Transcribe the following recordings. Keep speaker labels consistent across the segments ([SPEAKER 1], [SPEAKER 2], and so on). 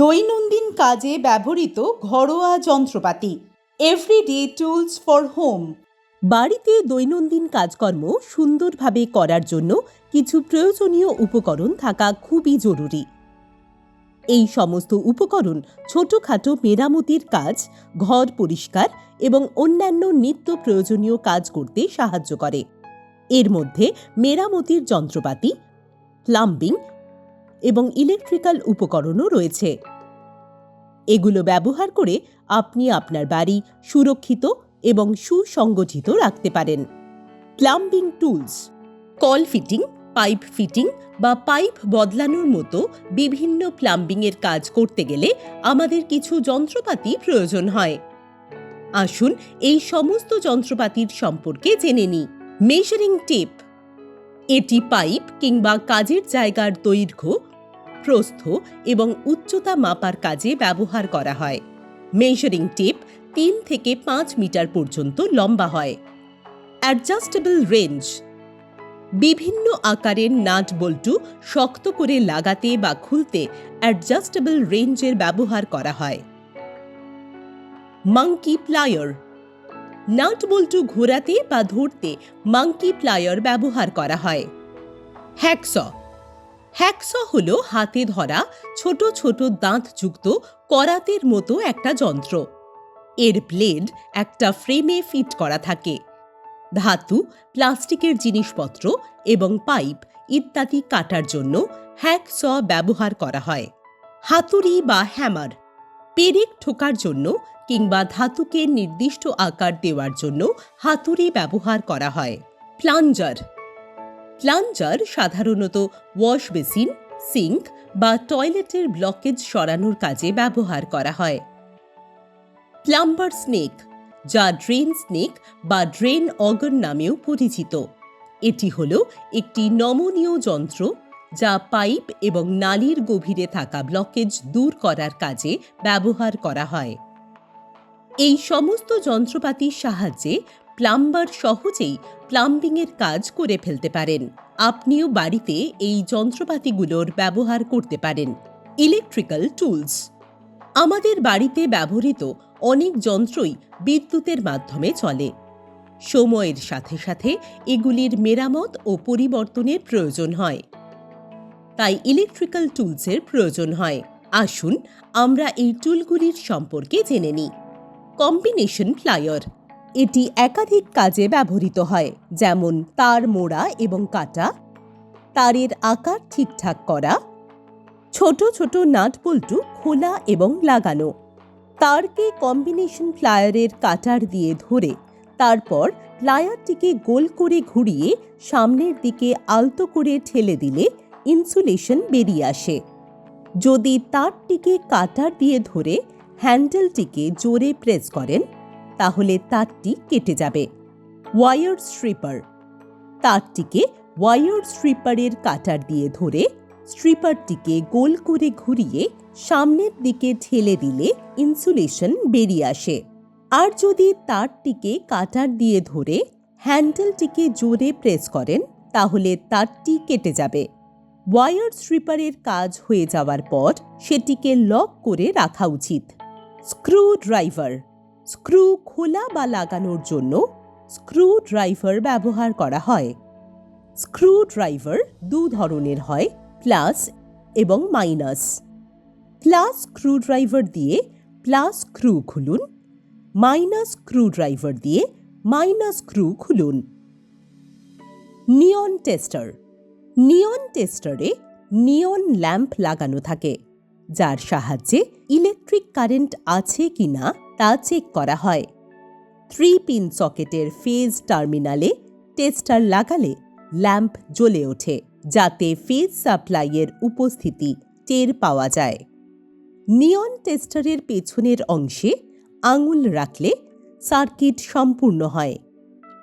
[SPEAKER 1] দৈনন্দিন কাজে ব্যবহৃত ঘরোয়া যন্ত্রপাতি এভরিডে টুলস ফর হোম
[SPEAKER 2] বাড়িতে দৈনন্দিন কাজকর্ম সুন্দরভাবে করার জন্য কিছু প্রয়োজনীয় উপকরণ থাকা খুবই জরুরি। এই সমস্ত উপকরণ ছোটখাটো মেরামতির কাজ, ঘর পরিষ্কার এবং অন্যান্য নিত্য প্রয়োজনীয় কাজ করতে সাহায্য করে। এর মধ্যে মেরামতির যন্ত্রপাতি প্লাম্বিং এবং ইলেকট্রিক্যাল উপকরণও রয়েছে। এগুলো ব্যবহার করে আপনি আপনার বাড়ি সুরক্ষিত এবং সুসংগঠিত রাখতে পারেন। প্লাম্বিং টুলস, কল ফিটিং, পাইপ ফিটিং বা পাইপ বদলানোর মতো বিভিন্ন প্লাম্বিংয়ের কাজ করতে গেলে আমাদের কিছু যন্ত্রপাতি প্রয়োজন হয়। আসুন এই সমস্ত যন্ত্রপাতির সম্পর্কে জেনে নিই। মেজারিং টেপ এটি পাইপ কিংবা কাজের জায়গার দৈর্ঘ্য প্রস্থ এবং উচ্চতা মাপার কাজে ব্যবহার করা হয়। মেজারিং টেপ তিন থেকে পাঁচ মিটার পর্যন্ত লম্বা হয়। অ্যাডজাস্টেবল রেঞ্জ বিভিন্ন আকারের নাট বল্টু শক্ত করে লাগাতে বা খুলতে অ্যাডজাস্টেবল রেঞ্জের ব্যবহার করা হয়। মাঙ্কি প্লায়ার নাট বল্টু ঘোরাতে বা ধরতে মাঙ্কি প্লায়ার ব্যবহার করা হয়। হ্যাকস হ্যাকস হল হাতে ধরা ছোট ছোট দাঁতযুক্ত করাতের মতো একটা যন্ত্র। এর ব্লেড একটা ফ্রেমে ফিট করা থাকে। ধাতু, প্লাস্টিকের জিনিসপত্র এবং পাইপ ইত্যাদি কাটার জন্য হ্যাকস ব্যবহার করা হয়। হাতুড়ি বা হ্যামার পেরেক ঠোকার জন্য কিংবা ধাতুকে নির্দিষ্ট আকার দেওয়ার জন্য হাতুড়ি ব্যবহার করা হয়। প্লাঞ্জার প্লাঞ্জার সাধারণত ওয়াশ বেসিন, সিঙ্ক বা টয়লেটের ব্লকেজ সরানোর কাজে ব্যবহার করা হয়। প্লাম্বার স্নেক, যা ড্রেন স্নেক বা ড্রেন অগন নামেও পরিচিত। এটি হল একটি নমনীয় যন্ত্র যা পাইপ এবং নালীর গভীরে থাকা ব্লকেজ দূর করার কাজে ব্যবহার করা হয়। এই সমস্ত যন্ত্রপাতির সাহায্যে প্লাম্বার সহজেই প্লাম্বিংয়ের কাজ করে ফেলতে পারেন। আপনিও বাড়িতে এই যন্ত্রপাতিগুলোর ব্যবহার করতে পারেন। Electrical tools. আমাদের বাড়িতে ব্যবহৃত অনেক যন্ত্রই বিদ্যুতের মাধ্যমে চলে। সময়ের সাথে সাথে এগুলির মেরামত ও পরিবর্তনের প্রয়োজন হয়। তাই ইলেকট্রিক্যাল টুলসের প্রয়োজন হয়। আসুন আমরা এই টুলগুলির সম্পর্কে জেনে নিই। কম্বিনেশন প্লায়ার এটি একাধিক কাজে ব্যবহৃত হয়, যেমন তার মোড়া এবং কাটা, তারের আকার ঠিকঠাক করা, ছোট ছোট নাট বল্টু খোলা এবং লাগানো। তারকে কম্বিনেশন প্লায়ারের কাটার দিয়ে ধরে তারপর প্লায়ারটিকে গোল করে ঘুরিয়ে সামনের দিকে আলতো করে ঠেলে দিলে ইনসুলেশন বেরিয়ে আসে। যদি তারটিকে কাটার দিয়ে ধরে হ্যান্ডেলটিকে জোরে প্রেস করেন তাহলে তারটি কেটে যাবে। Wire stripper. তারটিকে ওয়ায়ার স্ট্রিপারের কাটার দিয়ে ধরে স্ট্রিপারটিকে গোল করে ঘুরিয়ে সামনের দিকে ঠেলে দিলে ইনসুলেশন বেরিয়ে আসে। আর যদি তারটিকে কাটার দিয়ে ধরে হ্যান্ডেলটিকে জোরে প্রেস করেন, তাহলে তারটি কেটে যাবে। ওয়ায়ার স্ট্রিপারের কাজ হয়ে যাওয়ার পর সেটিকে লক করে রাখা উচিত। স্ক্রু ড্রাইভার স্ক্রু খোলা বা লাগানোর জন্য স্ক্রু ড্রাইভার ব্যবহার করা হয়। স্ক্রু ড্রাইভার দু ধরনের হয়, প্লাস এবং মাইনাস। প্লাস স্ক্রু ড্রাইভার দিয়ে প্লাস স্ক্রু খুলুন, মাইনাস স্ক্রু ড্রাইভার দিয়ে মাইনাস স্ক্রু খুলুন। Neon tester. নিয়ন টেস্টারে নিয়ন ল্যাম্প লাগানো থাকে, যার সাহায্যে ইলেকট্রিক কারেন্ট আছে কিনা তা চেক করা হয়। থ্রি পিন সকেটের ফেজ টার্মিনালে টেস্টার লাগালে ল্যাম্প জ্বলে ওঠে, যাতে ফেজ সাপ্লাইয়ের উপস্থিতি টের পাওয়া যায়। নিয়ন টেস্টারের পেছনের অংশে আঙুল রাখলে সার্কিট সম্পূর্ণ হয়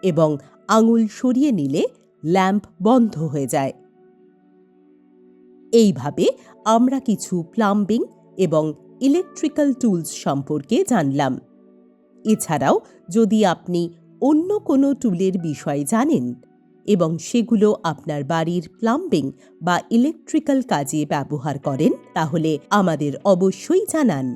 [SPEAKER 2] এবং আঙুল সরিয়ে নিলে ল্যাম্প বন্ধ হয়ে যায়। এইভাবে আমরা কিছু প্লাম্বিং এবং ইলেকট্রিক্যাল টুলস সম্পর্কে জানলাম। এছাড়াও যদি আপনি অন্য কোনো টুলের বিষয়ে জানেন এবং সেগুলো আপনার বাড়ির প্লাম্বিং বা ইলেকট্রিক্যাল কাজে ব্যবহার করেন, তাহলে আমাদের অবশ্যই জানান।